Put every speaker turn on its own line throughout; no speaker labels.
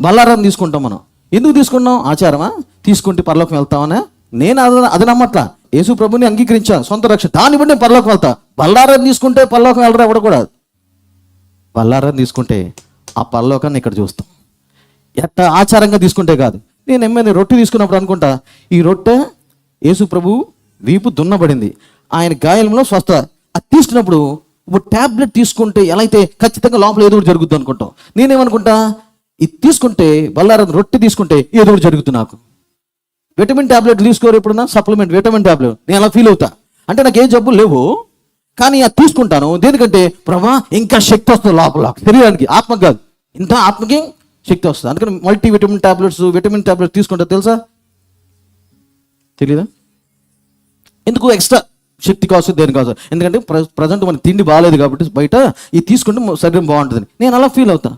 బల్లారం తీసుకుంటాం మనం. ఎందుకు తీసుకున్నాం? ఆచారమా? తీసుకుంటే పరలోకం వెళ్తామనే నేను అది అది నమ్మట్లా. యేసు ప్రభుని అంగీకరించాను సొంత రక్షణ దాన్ని బట్టి నేను పరలోకం వెళ్తా. బల్లారం తీసుకుంటే పరలోకం వెళ్ళరా? ఎవడ కూడా? బల్లారం తీసుకుంటే ఆ పరలోకాన్ని ఇక్కడ చూస్తాం. ఎట్ట ఆచారంగా తీసుకుంటే కాదు. నేను ఎమ్మెల్యే రొట్టె తీసుకున్నప్పుడు అనుకుంటా ఈ రొట్టె యేసు ప్రభు వీపు దున్నబడింది. ఆయన గాయంలో స్వస్థ. అది తీసుకున్నప్పుడు ఇప్పుడు ట్యాబ్లెట్ తీసుకుంటే ఎలా అయితే ఖచ్చితంగా లోపల ఏదో ఒకటి జరుగుతుంది అనుకుంటాం. నేనేమనుకుంటా ఇది తీసుకుంటే బల్లారం రొట్టె తీసుకుంటే ఏదో ఒకటి జరుగుతుంది నాకు. విటమిన్ ట్యాబ్లెట్ తీసుకోరు ఎప్పుడన్నా? సప్లిమెంట్ విటమిన్ ట్యాబ్లెట్ నేను అలా ఫీల్ అవుతా. అంటే నాకు ఏం జబ్బులు లేవు కానీ అది తీసుకుంటాను. దేనికంటే ప్రభా ఇంకా శక్తి వస్తుంది లోపల. శరీరానికి ఆత్మ కాదు. ఇంత ఆత్మకి శక్తి వస్తుంది. అందుకని multi vitamin tablets vitamin tablet తీసుకుంటా తెలుసా? తెలీదా? ఎందుకు ఎక్స్ట్రా శక్తి కోసం దేనికోసం ఎందుకంటే ప్రజెంట్ మన తిండి బాగాలేదు కాబట్టి బయట ఇది తీసుకుంటే శరీరం బాగుంటుంది. నేను అలా ఫీల్ అవుతా.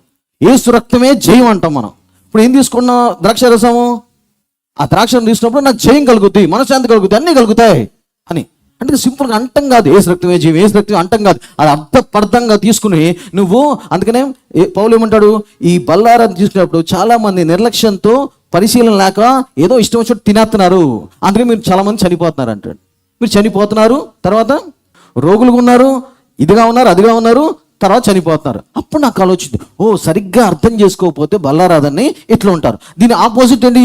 ఏసు రక్తమే జయం అంటాం మనం. ఇప్పుడు ఏం తీసుకున్నాం ద్రాక్ష రసము? ఆ ద్రాక్షను తీసుకున్నప్పుడు నాకు జయం కలుగుతుంది మనశ్శాంతి కలుగుతుంది అన్నీ కలుగుతాయి అని. అంటే సింపుల్గా అంటం కాదు ఏసు రక్తమే జీవం ఏసు రక్తమే అంటం కాదు. అది అర్థపర్థంగా తీసుకుని నువ్వు అందుకనే ఏ- పౌలు ఏమంటాడు? ఈ బల్లారం తీసుకున్నప్పుడు చాలా మంది నిర్లక్ష్యంతో పరిశీలన లేక ఏదో ఇష్టం వచ్చినట్టు తినేస్తున్నారు. అందుకే మీరు చాలా మంది చనిపోతున్నారు అంటాడు. మీరు చనిపోతున్నారు తర్వాత రోగులుగా ఉన్నారు ఇదిగా ఉన్నారు అదిగా ఉన్నారు తర్వాత చనిపోతున్నారు. అప్పుడు నాకు ఆలోచింది ఓ సరిగ్గా అర్థం చేసుకోకపోతే బల్లారాదని ఇట్లా ఉంటారు? దీని ఆపోజిట్ ఏంటి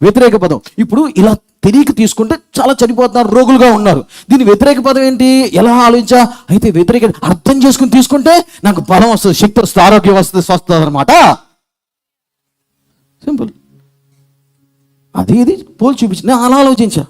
వ్యతిరేక పదం. ఇప్పుడు ఇలా తెలియక తీసుకుంటే చాలా చనిపోతున్నారు రోగులుగా ఉన్నారు. దీని వ్యతిరేక పదం ఏంటి? ఎలా ఆలోచించా? అయితే వ్యతిరేక అర్థం చేసుకుని తీసుకుంటే నాకు బలం వస్తుంది శక్తి వస్తుంది ఆరోగ్యం వస్తుంది స్వస్థ అనమాట సింపుల్. అది ఇది పోల్చి చూపించి నేను అలా ఆలోచించా.